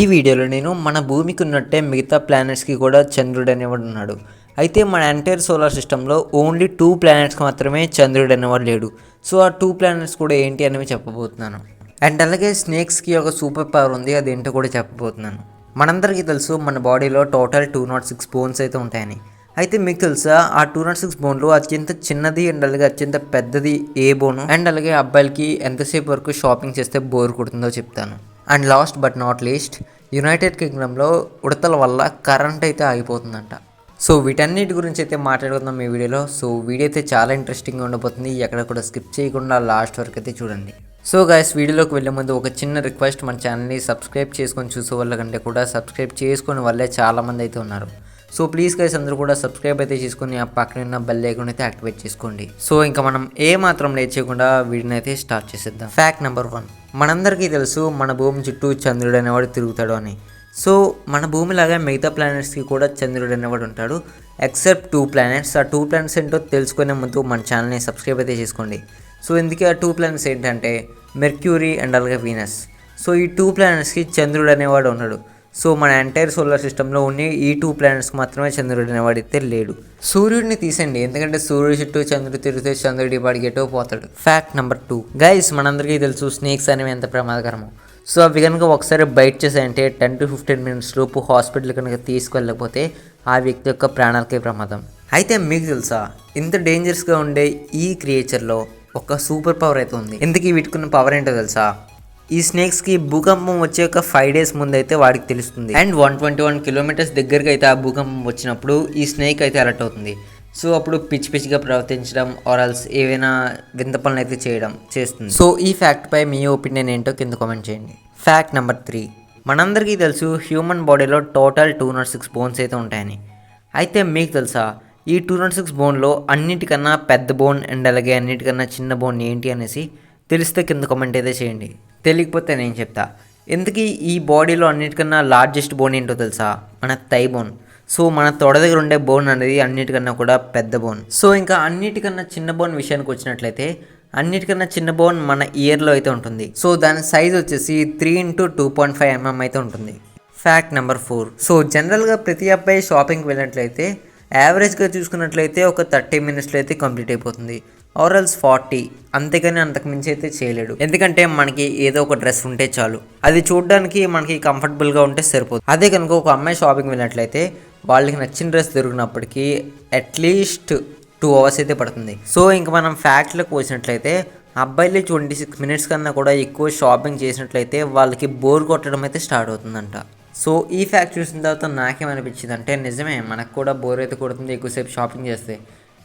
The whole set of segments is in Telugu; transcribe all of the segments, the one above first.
ఈ వీడియోలో నేను మన భూమికి ఉన్నట్టే మిగతా ప్లానెట్స్కి కూడా చంద్రుడు అనేవాడు ఉన్నాడు. అయితే మన ఎంటైర్ సోలార్ సిస్టంలో ఓన్లీ టూ ప్లానెట్స్కి మాత్రమే చంద్రుడు అనేవాడు లేడు. సో ఆ టూ ప్లానెట్స్ కూడా ఏంటి అనేవి చెప్పబోతున్నాను. అండ్ అలాగే స్నేక్స్కి ఒక సూపర్ పవర్ ఉంది అదేంటో కూడా చెప్పబోతున్నాను. మనందరికీ తెలుసు మన బాడీలో total two nought six bones అయితే ఉంటాయని. అయితే మీకు తెలుసా ఆ టూ నాట్ సిక్స్ బోన్లో అత్యంత చిన్నది అండ్ అలాగే అత్యంత పెద్దది ఏ బోను అండ్ అలాగే అబ్బాయిలకి ఎంతసేపు వరకు షాపింగ్ చేస్తే బోర్ కొడుతుందో చెప్తాను. And last but not least united కింగ్డమ్లో ఉడతల వల్ల కరెంట్ అయితే ఆగిపోతుందంట. సో వీటన్నిటి గురించి అయితే మాట్లాడుకుందాం ఈ వీడియోలో. సో వీడియో అయితే చాలా ఇంట్రెస్టింగ్గా ఉండబోతుంది. ఎక్కడ కూడా స్కిప్ చేయకుండా లాస్ట్ వరకు అయితే చూడండి. సో గైస్ వీడియోలోకి వెళ్ళే ముందు ఒక చిన్న రిక్వెస్ట్ మన ఛానల్ని సబ్స్క్రైబ్ చేసుకొని చూసే వాళ్ళ కంటే కూడా సబ్స్క్రైబ్ చేసుకుని వాళ్ళే చాలామంది అయితే ఉన్నారు. సో ప్లీజ్ గైస్ అందరూ కూడా సబ్స్క్రైబ్ అయితే చేసుకుని ఆ పక్కన ఉన్న బెల్ ఐకాన్ అయితే యాక్టివేట్ చేసుకోండి. సో ఇంకా మనం ఏ మాత్రం లేట్ చేయకుండా వీడిని అయితే స్టార్ట్ చేసేద్దాం. ఫ్యాక్ట్ నెంబర్ వన్ మనందరికీ తెలుసు మన భూమి చుట్టూ చంద్రుడు అనేవాడు తిరుగుతాడు అని. సో మన భూమిలాగా మిగతా ప్లానెట్స్కి కూడా చంద్రుడు అనేవాడు ఉంటాడు. ఎక్సెప్ట్ టూ ప్లానెట్స్ ఆ టూ ప్లానెట్స్ ఏంటో తెలుసుకునే ముందు మన ఛానల్ని సబ్స్క్రైబ్ అయితే చేసుకోండి. సో ఇందుకే ఆ టూ ప్లానెట్స్ ఏంటంటే మెర్క్యూరీ అండ్ అలాగే వీనస్ సో ఈ టూ ప్లానెట్స్కి చంద్రుడు అనేవాడు ఉన్నాడు. సో మన ఎంటైర్ సోలార్ సిస్టంలో ఉన్న ఈ టూ ప్లానెట్స్కి మాత్రమే చంద్రుడు వాడితే లేడు. సూర్యుడిని తీసండి ఎందుకంటే సూర్యుడి చుట్టూ చంద్రుడు తిరిగితే చంద్రుడి వాడికి ఎటో పోతాడు. ఫ్యాక్ట్ నెంబర్ టూ గైస్ మనందరికీ తెలుసు స్నేక్స్ అనేవి ఎంత ప్రమాదకరమో. సో అవి కనుక ఒకసారి బయట చేసాయంటే టెన్ టు ఫిఫ్టీన్ మినిట్స్ లోపు హాస్పిటల్ కనుక తీసుకెళ్ళకపోతే ఆ వ్యక్తి యొక్క ప్రాణాలకే ప్రమాదం. అయితే మీకు తెలుసా? ఇంత డేంజరస్గా ఉండే ఈ క్రియేచర్లో ఒక సూపర్ పవర్ అయితే ఉంది. ఎందుకు వీటికున్న పవర్ ఏంటో తెలుసా? ఈ స్నేక్స్కి భూకంపం వచ్చే ఒక ఫైవ్ డేస్ ముందు అయితే వాడికి తెలుస్తుంది. And one twenty one kilometres దగ్గరికి అయితే ఆ భూకంపం వచ్చినప్పుడు ఈ స్నేక్ అయితే అలర్ట్ అవుతుంది. సో అప్పుడు పిచ్చి పిచ్చిగా ప్రవర్తించడం ఆరల్స్ ఏవైనా వింత పనులు అయితే చేయడం చేస్తుంది. సో ఈ ఫ్యాక్ట్ పై మీ ఒపీనియన్ ఏంటో కింద కామెంట్ చేయండి. ఫ్యాక్ట్ నెంబర్ త్రీ మనందరికీ తెలుసు హ్యూమన్ బాడీలో total two nought six bones అయితే ఉంటాయని. అయితే మీకు తెలుసా ఈ టూ నాట్ సిక్స్ బోన్లో అన్నిటికన్నా పెద్ద బోన్ అండ్ అలాగే అన్నిటికన్నా చిన్న బోన్ ఏంటి అనేసి తెలిస్తే కింద కమెంట్ అయితే చేయండి. తెలియకపోతే నేను చెప్తా. ఎందుకు ఈ బాడీలో అన్నిటికన్నా లార్జెస్ట్ బోన్ ఏంటో తెలుసా? మన థై బోన్ సో మన తొడ దగ్గర ఉండే బోన్ అనేది అన్నిటికన్నా కూడా పెద్ద బోన్ సో ఇంకా అన్నిటికన్నా చిన్న బోన్ విషయానికి వచ్చినట్లయితే అన్నిటికన్నా చిన్న బోన్ మన ఇయర్లో అయితే ఉంటుంది. సో దాని సైజ్ వచ్చేసి three into two point five mm అయితే ఉంటుంది. ఫ్యాక్ట్ నెంబర్ ఫోర్ సో జనరల్గా ప్రతి అబ్బాయి షాపింగ్కి వెళ్ళినట్లయితే యావరేజ్గా చూసుకున్నట్లయితే ఒక థర్టీ మినిట్స్లో అయితే కంప్లీట్ అయిపోతుంది. ఆర్ఎల్స్ ఫార్టీ. అంతేగాని అంతకు మించి అయితే చేయలేడు. ఎందుకంటే మనకి ఏదో ఒక డ్రెస్ ఉంటే చాలు. అది చూడడానికి మనకి కంఫర్టబుల్గా ఉంటే సరిపోతుంది అదే కనుక ఒక అమ్మాయి షాపింగ్ వెళ్ళినట్లయితే వాళ్ళకి నచ్చిన డ్రెస్ దొరికినప్పటికీ అట్లీస్ట్ టూ అవర్స్ అయితే పడుతుంది. సో ఇంక మనం ఫ్యాక్ట్లకు వచ్చినట్లయితే అబ్బాయిలు ట్వంటీ సిక్స్ మినిట్స్ కన్నా కూడా ఎక్కువ షాపింగ్ చేసినట్లయితే వాళ్ళకి బోర్ కొట్టడం అయితే స్టార్ట్ అవుతుందంట. సో ఈ ఫ్యాక్ట్ చూసిన తర్వాత నాకేమనిపించింది అంటే నిజమే మనకు కూడా బోర్ అయితే కొడుతుంది ఎక్కువసేపు షాపింగ్ చేస్తే.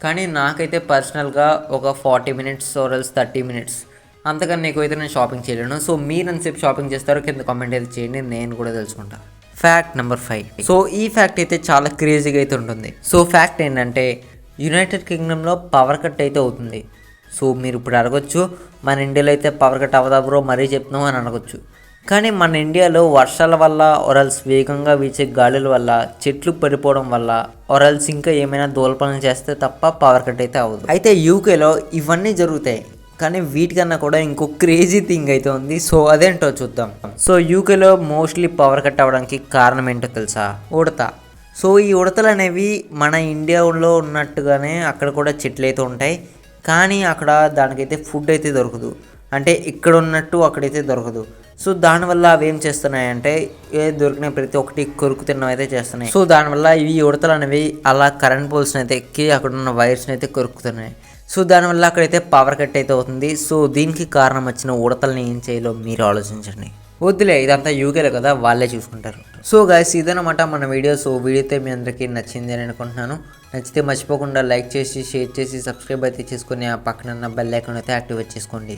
కానీ నాకైతే పర్సనల్గా ఒక forty minutes or else thirty minutes అంతకన్నా ఎక్కువైతే నేను షాపింగ్ చేయలేను. సో మీరు ఎంతసేపు షాపింగ్ చేస్తారో కింద కామెంట్ అయితే చేయండి నేను కూడా తెలుసుకుంటా. ఫ్యాక్ట్ నెంబర్ ఫైవ్ సో ఈ ఫ్యాక్ట్ అయితే చాలా క్రేజీగా అయితే ఉంటుంది. సో ఫ్యాక్ట్ ఏంటంటే యునైటెడ్ కింగ్డమ్లో పవర్ కట్ అయితే అవుతుంది. సో మీరు ఇప్పుడు అడగొచ్చు మన ఇండియాలో అయితే పవర్ కట్ అవదా బ్రో మరీ చెప్తున్నాం అని అడగొచ్చు. కానీ మన ఇండియాలో వర్షాల వల్ల ఒరల్స్ వేగంగా వీచే గాలుల వల్ల చెట్లు పడిపోవడం వల్ల ఒరల్స్ ఇంకా ఏమైనా దూలపనం చేస్తే తప్ప పవర్ కట్ అయితే అవ్వదు. అయితే యూకేలో ఇవన్నీ జరుగుతాయి. కానీ వీటికన్నా కూడా ఇంకో క్రేజీ థింగ్ అయితే ఉంది. సో అదేంటో చూద్దాం. సో యూకేలో మోస్ట్లీ పవర్ కట్ అవ్వడానికి కారణం ఏంటో తెలుసా? ఉడత. సో ఈ ఉడతలు అనేవి మన ఇండియాలో ఉన్నట్టుగానే అక్కడ కూడా చెట్లు అయితే ఉంటాయి. కానీ అక్కడ దానికైతే ఫుడ్ అయితే దొరకదు. అంటే ఇక్కడ ఉన్నట్టు అక్కడైతే దొరకదు. సో దానివల్ల అవి ఏం చేస్తున్నాయంటే ఏ దొరికిన ప్రతి ఒక్కటి కొరుకు తినడం అయితే చేస్తున్నాయి. సో దానివల్ల ఇవి ఉడతలు అనేవి అలా కరెంట్ పోల్స్ని అయితే ఎక్కి అక్కడ ఉన్న వైర్స్ని అయితే కొరుకుతున్నాయి. సో దానివల్ల అక్కడైతే పవర్ కట్ అయితే అవుతుంది. సో దీనికి కారణం వచ్చిన ఉడతల్ని ఏం చేయాలో మీరు ఆలోచించండి. వద్దులే ఇదంతా యూకేలో కదా వాళ్ళే చూసుకుంటారు. సో గాయస్ ఇదనమాట మన వీడియో. సో వీడియో అయితే మీ అందరికీ నచ్చింది అని అనుకుంటున్నాను. నచ్చితే మర్చిపోకుండా లైక్ చేసి షేర్ చేసి సబ్స్క్రైబ్ అయితే చేసుకుని ఆ పక్కన బెల్ ఐకాన్ అయితే యాక్టివేట్ చేసుకోండి.